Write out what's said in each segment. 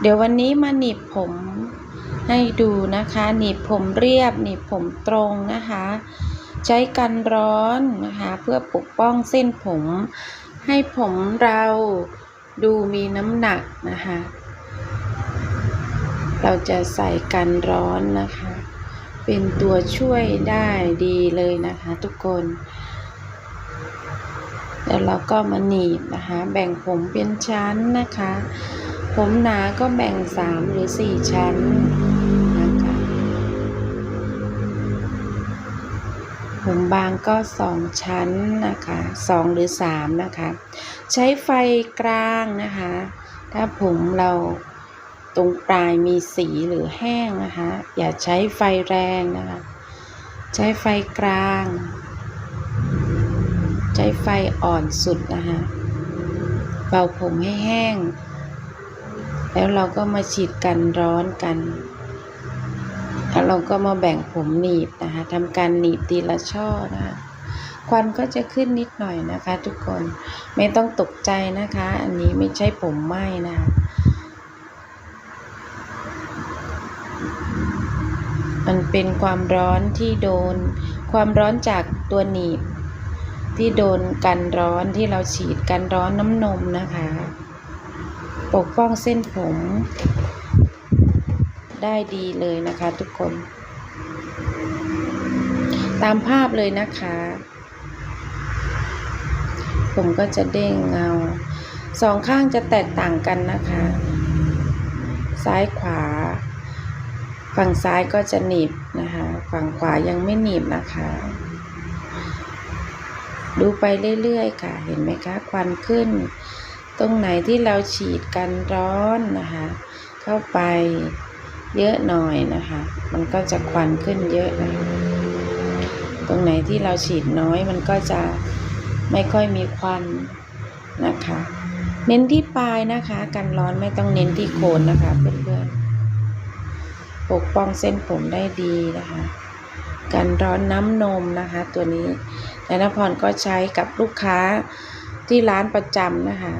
เดี๋ยววันนี้มาหนีบผมให้ดูนะคะ หนีบผมเรียบ หนีบผมตรงนะคะ ใช้กันร้อนนะคะ เพื่อปกป้องเส้นผม ให้ผมเราดูมีน้ำหนักนะคะ เราจะใส่กันร้อนนะคะ เป็นตัวช่วยได้ดีเลยนะคะทุกคนแล้วเราก็มาหนีบนะคะ แบ่งผมเป็นชั้นนะคะ ผมหนาก็แบ่งสามหรือสี่ชั้นนะคะผมบางก็สองชั้นนะคะสองหรือสามนะคะ ใช้ไฟกลางนะคะ ถ้าผมเราตรงปลายมีสีหรือแห้งนะคะ อย่าใช้ไฟแรงนะคะ ใช้ไฟกลาง ใช้ไฟอ่อนสุดนะคะเป่าผมให้แห้ง แล้วเราก็มาฉีดกันร้อนกัน แล้วเราก็มาแบ่งผมหนีบนะคะทำการหนีบทีละช่อนะคะควันก็จะขึ้นนิดหน่อยนะคะ ทุกคนไม่ต้องตกใจนะคะ อันนี้ไม่ใช่ผมไหม้นะคะมันเป็นความร้อนที่โดน ความร้อนจากตัวหนีบ ที่โดนกันร้อนที่เราฉีดกันร้อนน้ำนมนะคะ ปกป้องเส้นผม ได้ดีเลยนะคะทุกคน ตามภาพเลยนะคะ ผมก็จะเด้งเงา สองข้างจะแตกต่างกันนะคะ ซ้ายขวา ฝั่งซ้ายก็จะหนีบนะคะ ฝั่งขวายังไม่หนีบนะคะดูไปเรื่อยๆ ค่ะ เห็นไหมคะ ควันขึ้น ตรงไหนที่เราฉีดกันร้อนนะคะ เข้าไปเยอะหน่อยนะคะ มันก็จะควันขึ้นเยอะนะตรงไหนที่เราฉีดน้อยมันก็จะไม่ค่อยมีควันนะคะ เน้นที่ปลายนะคะ กันร้อนไม่ต้องเน้นที่โคนนะคะเพื่อนๆปกป้องเส้นผมได้ดีนะคะกันร้อนน้ำนมนะคะ ตัวนี้แต่นพรก็ใช้กับลูกค้าที่ร้านประจำนะคะ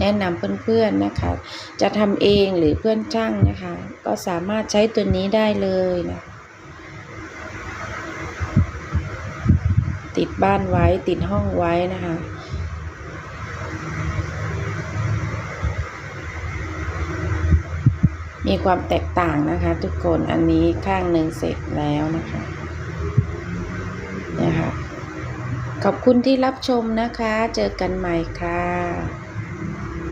แนะนำเพื่อนๆนะคะ จะทำเองหรือเพื่อนช่างนะคะ ก็สามารถใช้ตัวนี้ได้เลยนะติดบ้านไว้ติดห้องไว้นะคะมีความแตกต่างนะคะ ทุกคนอันนี้ข้างหนึ่งเสร็จแล้วนะคะนะคะขอบคุณที่รับชมนะคะ เจอกันใหม่ค่ะ